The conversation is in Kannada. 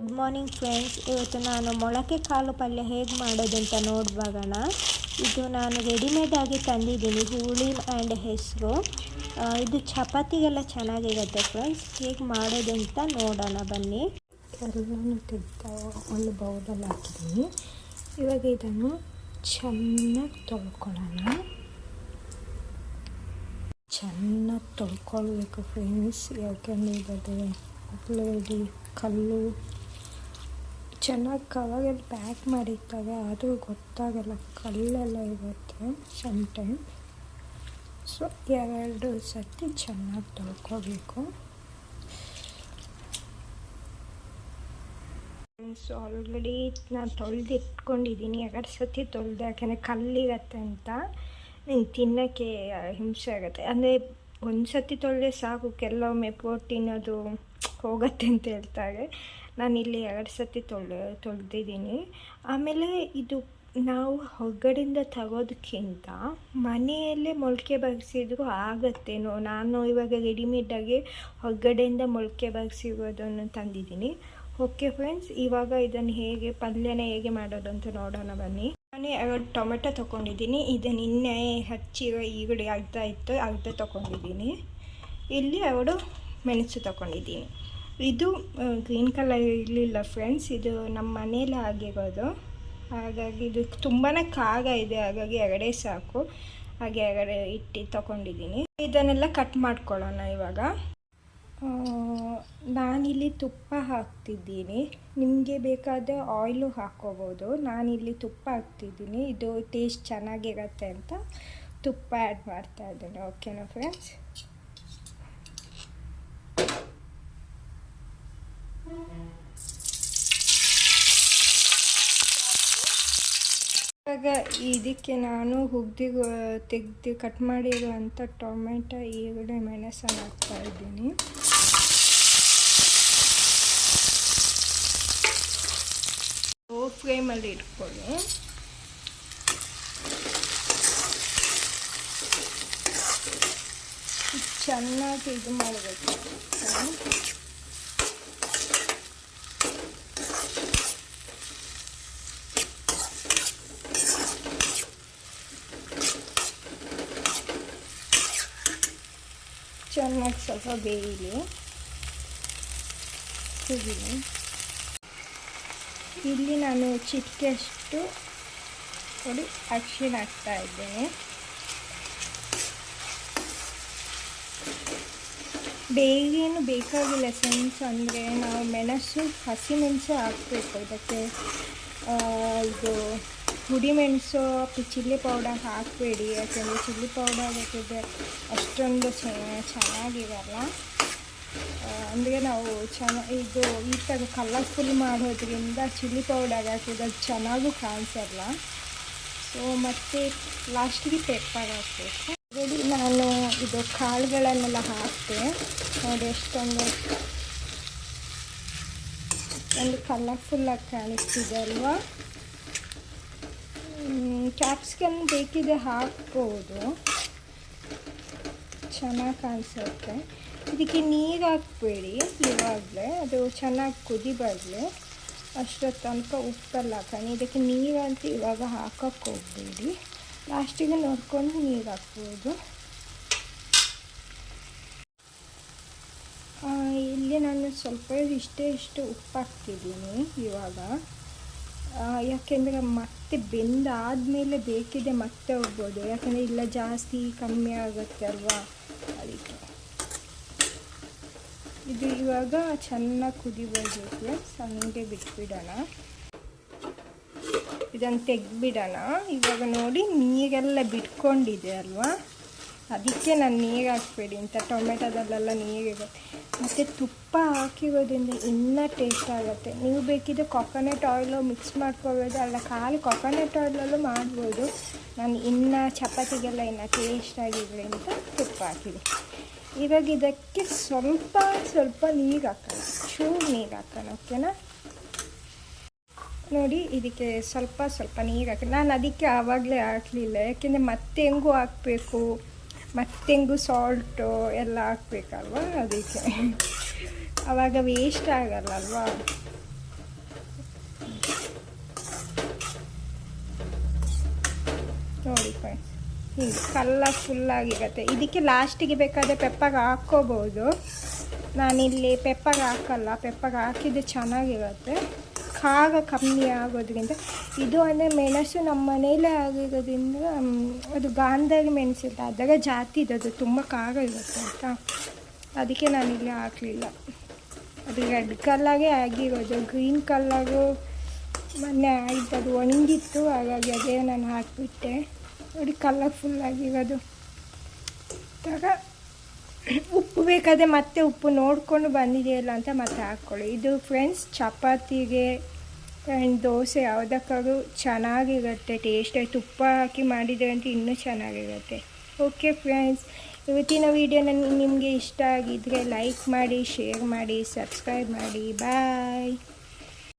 ಗುಡ್ ಮಾರ್ನಿಂಗ್ ಫ್ರೆಂಡ್ಸ್ ಇವತ್ತು ನಾನು ಮೊಳಕೆ ಕಾಳು ಪಲ್ಯ ಹೇಗೆ ಮಾಡೋದಂತ ನೋಡ್ಬೋಣ ಇದು ನಾನು ರೆಡಿಮೇಡಾಗಿ ತಂದಿದ್ದೀನಿ ಹುಳಿ ಆ್ಯಂಡ್ ಹೆಸರು. ಇದು ಚಪಾತಿಗೆಲ್ಲ ಚೆನ್ನಾಗಿರುತ್ತೆ ಫ್ರೆಂಡ್ಸ್ ಹೇಗೆ ಮಾಡೋದಂತ ನೋಡೋಣ, ಬನ್ನಿ. ಎಲ್ಲನೂ ತೆಗೆದು ಒಂದು ಬೌಲಲ್ಲಿ ಹಾಕಿದ್ದೀನಿ. ಇವಾಗ ಇದನ್ನು ಚೆನ್ನಾಗಿ ತೊಳ್ಕೊಳ್ಳೋಣ. ಚೆನ್ನಾಗಿ ತೊಳ್ಕೊಳ್ಬೇಕು ಫ್ರೆಂಡ್ಸ್ ಯಾಕೆಂದರೆ ಉಳ್ಳಾಗಡ್ಡಿ ಕಲ್ಲು ಚೆನ್ನಾಗಿ ಕವಾಗೆ ಪ್ಯಾಕ್ ಮಾಡಿರ್ತವೆ, ಆದರೂ ಗೊತ್ತಾಗಲ್ಲ, ಕಲ್ಲೆಲ್ಲ ಇರುತ್ತೆ ಸಮ್ ಟೈಮ್ ಸೊ ಎರಡು ಸರ್ತಿ ಚೆನ್ನಾಗಿ ತೊಳ್ಕೋಬೇಕು. ಸೊ ಆಲ್ರೆಡಿ ನಾನು ತೊಳೆದಿಟ್ಕೊಂಡಿದ್ದೀನಿ. ಎರಡು ಸತಿ ತೊಳೆದೆ, ಯಾಕೆಂದರೆ ಕಲ್ಲಿರತ್ತೆ ಅಂತ. ನೀನು ತಿನ್ನೋಕ್ಕೆ ಹಿಂಸೆ ಆಗುತ್ತೆ. ಅಂದರೆ ಒಂದು ಸರ್ತಿ ತೊಳೆದ್ರೆ ಸಾಕು, ಕೆಲವೊಮ್ಮೆ ಪ್ರೋಟೀನ್ ಅದು ಹೋಗುತ್ತೆ ಅಂತ ಹೇಳ್ತಾರೆ. ನಾನು ಇಲ್ಲಿ ಎರಡು ಸತಿ ತೊಳೆ ತೊಳೆದಿದ್ದೀನಿ. ಆಮೇಲೆ ಇದು ನಾವು ಹೊರಗಡೆಯಿಂದ ತಗೋದಕ್ಕಿಂತ ಮನೆಯಲ್ಲೇ ಮೊಳಕೆ ಬಗ್ಸಿದ್ರು ಆಗತ್ತೇನೋ. ನಾನು ಇವಾಗ ರೆಡಿಮೇಡಾಗಿ ಹೊರಗಡೆಯಿಂದ ಮೊಳಕೆ ಬಗ್ಸಿರೋದನ್ನು ತಂದಿದ್ದೀನಿ. ಓಕೆ ಫ್ರೆಂಡ್ಸ್, ಇವಾಗ ಇದನ್ನು ಹೇಗೆ, ಪಲ್ಯನ ಹೇಗೆ ಮಾಡೋದು ಅಂತ ನೋಡೋಣ ಬನ್ನಿ. ನಾನು ಎರಡು ಟೊಮೆಟೊ ತೊಗೊಂಡಿದ್ದೀನಿ. ಇದು ನಿನ್ನೆ ಹಚ್ಚಿರೋ ಈರುಳ್ಳಿ ಅರ್ಧ ಇತ್ತು ಅರ್ಧ ತೊಗೊಂಡಿದ್ದೀನಿ. ಇಲ್ಲಿ ಎರಡು ಮೆಣಸು ತೊಗೊಂಡಿದ್ದೀನಿ. ಇದು ಗ್ರೀನ್ ಕಲರ್ ಇರಲಿಲ್ಲ ಫ್ರೆಂಡ್ಸ್ ಇದು ನಮ್ಮ ಮನೇಲಿ ಆಗಿರೋದು. ಹಾಗಾಗಿ ಇದು ತುಂಬಾ ಕಾಗ ಇದೆ. ಹಾಗಾಗಿ ಎರಡೇ ಸಾಕು. ಹಾಗೆ ಎರಡೇ ಇಟ್ಟು ತೊಗೊಂಡಿದ್ದೀನಿ. ಇದನ್ನೆಲ್ಲ ಕಟ್ ಮಾಡ್ಕೊಳ್ಳೋಣ ಇವಾಗ. ನಾನಿಲ್ಲಿ ತುಪ್ಪ ಹಾಕ್ತಿದ್ದೀನಿ. ನಿಮಗೆ ಬೇಕಾದ ಆಯಿಲು ಹಾಕ್ಕೋಬೋದು. ನಾನಿಲ್ಲಿ ತುಪ್ಪ ಹಾಕ್ತಿದ್ದೀನಿ. ಇದು ಟೇಸ್ಟ್ ಚೆನ್ನಾಗಿರತ್ತೆ ಅಂತ ತುಪ್ಪ ಆ್ಯಡ್ ಮಾಡ್ತಾ ಇದ್ದೀನಿ. ಓಕೆನಾ ಫ್ರೆಂಡ್ಸ್ ಇವಾಗ ಇದಕ್ಕೆ ನಾನು ಹುಗ್ದಿ ತೆಗ್ದು ಕಟ್ ಮಾಡಿರುವಂಥ ಟೊಮೆಟೊ, ಈರುಳ್ಳಿ, ಮೆಣಸನ್ನು ಹಾಕ್ತಾ ಇದ್ದೀನಿ. ಲೋ ಫ್ಲೇಮಲ್ಲಿ ಇಟ್ಕೊಳ್ಳಿ. ಚೆನ್ನಾಗಿ ಇದು ಮಾಡಬೇಕು. ಚೆನ್ನಾಗಿ ಸ್ವಲ್ಪ ಬೇಯಲಿ. ಕುದಿಲಿ. ಇಲ್ಲಿ ನಾನು ಚಿಟಿಕೆಯಷ್ಟು ನೋಡಿ ಅಕ್ಷಿಣ ಹಾಕ್ತಾ ಇದ್ದೇನೆ. ಬೇಗೇನು ಬೇಕಾಗಿಲ್ಲ ಸೆನ್ಸ್ ಅಂದರೆ ನಾವು ಮೆಣಸು, ಹಸಿಮೆಣಸು ಹಾಕಬೇಕು. ಇದಕ್ಕೆ ಇದು ಹುಡಿ ಮೆಣಸು ಚಿಲ್ಲಿ ಪೌಡರ್ ಹಾಕಬೇಡಿ, ಯಾಕೆಂದರೆ ಚಿಲ್ಲಿ ಪೌಡರ್ ಹಾಕಿದ್ರೆ ಅಷ್ಟೊಂದು ಚೆನ್ನಾಗಿರಲ್ಲ. ಅಂದರೆ ನಾವು ಚೆನ್ನ, ಇದು ಈ ಥರ ಕಲರ್ಫುಲ್ ಮಾಡೋದ್ರಿಂದ ಚಿಲ್ಲಿ ಪೌಡರ್ ಹಾಕಿದ್ರೆ ಅದು ಚೆನ್ನಾಗೂ ಕಾಣಿಸಲ್ಲ. ಸೊ ಮತ್ತು ಲಾಸ್ಟಿಗೆ ಪೆಪ್ಪರ್ ಹಾಕಬೇಕು. ನಾನು ಇದು ಕಾಳುಗಳನ್ನೆಲ್ಲ ಹಾಕಿದೆ ನೋಡಿ ಎಷ್ಟೊಂದು ಒಂದು ಕಲರ್ಫುಲ್ಲಾಗಿ ಕಾಣಿಸ್ತಿದೆ ಅಲ್ವಾ? ಕ್ಯಾಪ್ಸಿಕಮ್ ಬೇಕಿದೆ ಹಾಕ್ಬೋದು. ಚೆನ್ನಾಗಿ ಕಾಣಿಸುತ್ತೆ. ಇದಕ್ಕೆ ನೀರು ಹಾಕ್ಬೇಡಿ ಇವಾಗಲೇ. ಅದು ಚೆನ್ನಾಗಿ ಕುದಿ ಬರಲಿ. ಅಷ್ಟರ ತನಕ ಉಪ್ಪೆಲ್ಲ ಹಾಕೋಣ ಇದಕ್ಕೆ ನೀರು ಅಂತ ಇವಾಗ ಹಾಕೋಕ್ಕೆ ಹೋಗಬೇಡಿ. ಲಾಸ್ಟಿಗೆ ನೋಡ್ಕೊಂಡು ನೀರು ಹಾಕ್ಬೋದು. ಇಲ್ಲಿ ನಾನು ಸ್ವಲ್ಪ ಇಷ್ಟೇ ಇಷ್ಟು ಉಪ್ಪು ಹಾಕ್ತಿದ್ದೀನಿ ಇವಾಗ ಯಾಕೆಂದರೆ ಮತ್ತೆ ಬೆಂದಾದಮೇಲೆ ಬೇಕಿದೆ ಮತ್ತೆ ಹೋಗ್ಬೋದು. ಯಾಕೆಂದರೆ ಇಲ್ಲ ಜಾಸ್ತಿ ಕಮ್ಮಿ ಆಗುತ್ತೆ ಅಲ್ವಾ? ಅದಕ್ಕೆ. ಇದು ಇವಾಗ ಚೆನ್ನಾಗಿ ಕುದಿಬೋದಕ್ಕೆ ಸಣ್ಣಗೆ ಬಿಟ್ಬಿಡೋಣ. ಇದನ್ನು ತೆಗ್ದುಬಿಡೋಣ. ಇವಾಗ ನೋಡಿ ನೀರೆಲ್ಲ ಬಿಟ್ಕೊಂಡಿದೆ ಅಲ್ವಾ? ಅದಕ್ಕೆ ನಾನು ನೀರು ಹಾಕ್ಬೇಡಿ. ಅಂತ ಟೊಮೆಟೊದಲ್ಲೆಲ್ಲ ನೀರಿರುತ್ತೆ ಮತ್ತು ತುಪ್ಪ ಹಾಕಿರೋದ್ರಿಂದ ಇನ್ನೂ ಟೇಸ್ಟ್ ಆಗುತ್ತೆ. ನೀವು ಬೇಕಿದ್ರೆ ಕೊಕೊನಟ್ ಆಯಿಲು ಮಿಕ್ಸ್ ಮಾಡ್ಕೋಬೋದು. ಅಲ್ಲ, ಖಾಲಿ ಕೊಕೊನಟ್ ಆಯಿಲಲ್ಲೂ ಮಾಡ್ಬೋದು. ನಾನು ಇನ್ನು ಚಪಾತಿಗೆಲ್ಲ ಇನ್ನೂ ಟೇಸ್ಟ್ ಆಗಿರಲಿ ಅಂತ ತುಪ್ಪ ಹಾಕಿದೆ. ಇವಾಗ ಇದಕ್ಕೆ ಸ್ವಲ್ಪ ಸ್ವಲ್ಪ ನೀರು ಹಾಕೋಣ. ಚೂರು ನೀರು ಹಾಕೋಣ ಓಕೆನಾ ನೋಡಿ, ಇದಕ್ಕೆ ಸ್ವಲ್ಪ ಸ್ವಲ್ಪ ನೀರು ಹಾಕಿ ನಾನು ಅದಕ್ಕೆ ಆವಾಗಲೇ ಹಾಕಲಿಲ್ಲ. ಯಾಕೆಂದರೆ ಮತ್ತೆ ಹೆಂಗೂ ಹಾಕಬೇಕು? ಮತ್ತೆಂಗೂ ಸಾಲ್ಟು ಎಲ್ಲ ಹಾಕ್ಬೇಕಲ್ವಾ ಅದಕ್ಕೆ. ಅವಾಗ ವೇಸ್ಟ್ ಆಗಲ್ಲ ಅಲ್ವಾ ನೋಡಿ ಫ್ರೆಂಡ್ಸ್ ಕಲ್ಲ ಫುಲ್ ಫುಲ್ಲಾಗಿರುತ್ತೆ ಇದಕ್ಕೆ ಲಾಸ್ಟಿಗೆ ಬೇಕಾದರೆ ಪೆಪ್ಪಗೆ ಹಾಕ್ಕೋಬೋದು. ನಾನಿಲ್ಲಿ ಪೆಪ್ಪಗೆ ಹಾಕಲ್ಲ ಪೆಪ್ಪಗೆ ಹಾಕಿದ್ದು ಚೆನ್ನಾಗಿರುತ್ತೆ. ಖಾರ ಕಮ್ಮಿ ಆಗೋದ್ರಿಂದ ಇದು ಅಂದರೆ ಮೆಣಸು ನಮ್ಮ ಮನೆಯಲ್ಲೇ ಆಗಿರೋದ್ರಿಂದ ಅದು ಗಾಂಧಾರಿ ಮೆಣಸಿಲ್ಲ ಅದರ ಜಾತಿ ಅದು ತುಂಬ ಖಾರ ಇರುತ್ತೆ ಆಯಿತಾ? ಅದಕ್ಕೆ ನಾನಿಲ್ಲಿ ಹಾಕಲಿಲ್ಲ. ಅದು ರೆಡ್ ಕಲ್ಲರೇ ಆಗಿರೋದು. ಗ್ರೀನ್ ಕಲ್ಲರು ಮೊನ್ನೆ ಆಯಿತು, ಅದು ಒಣಗಿತ್ತು, ಹಾಗಾಗಿ ಅದೇ ನಾನು ಹಾಕಿಬಿಟ್ಟೆ. ನೋಡಿ ಕಲರ್ಫುಲ್ ಆಗಿರೋದು. ಆಗ ಉಪ್ಪು ಬೇಕಾದರೆ ಮತ್ತೆ ಉಪ್ಪು ನೋಡಿಕೊಂಡು ಬಂದಿದೆಯಲ್ಲ ಅಂತ ಮತ್ತೆ ಹಾಕ್ಕೊಳ್ಳಿ ಇದು ಫ್ರೆಂಡ್ಸ್ ಚಪಾತಿಗೆ ಆ್ಯಂಡ್ ದೋಸೆ ಯಾವುದಕ್ಕಾದ್ರೂ ಚೆನ್ನಾಗಿರುತ್ತೆ. ಟೇಸ್ಟ್ ತುಪ್ಪ ಹಾಕಿ ಮಾಡಿದರೆ ಅಂತ ಇನ್ನೂ ಚೆನ್ನಾಗಿರುತ್ತೆ. ಓಕೆ ಫ್ರೆಂಡ್ಸ್ ಇವತ್ತಿನ ವಿಡಿಯೋ ನನಗೆ ನಿಮಗೆ ಇಷ್ಟ ಆಗಿದ್ದರೆ ಲೈಕ್ ಮಾಡಿ ಶೇರ್ ಮಾಡಿ ಸಬ್ಸ್ಕ್ರೈಬ್ ಮಾಡಿ. ಬಾಯ್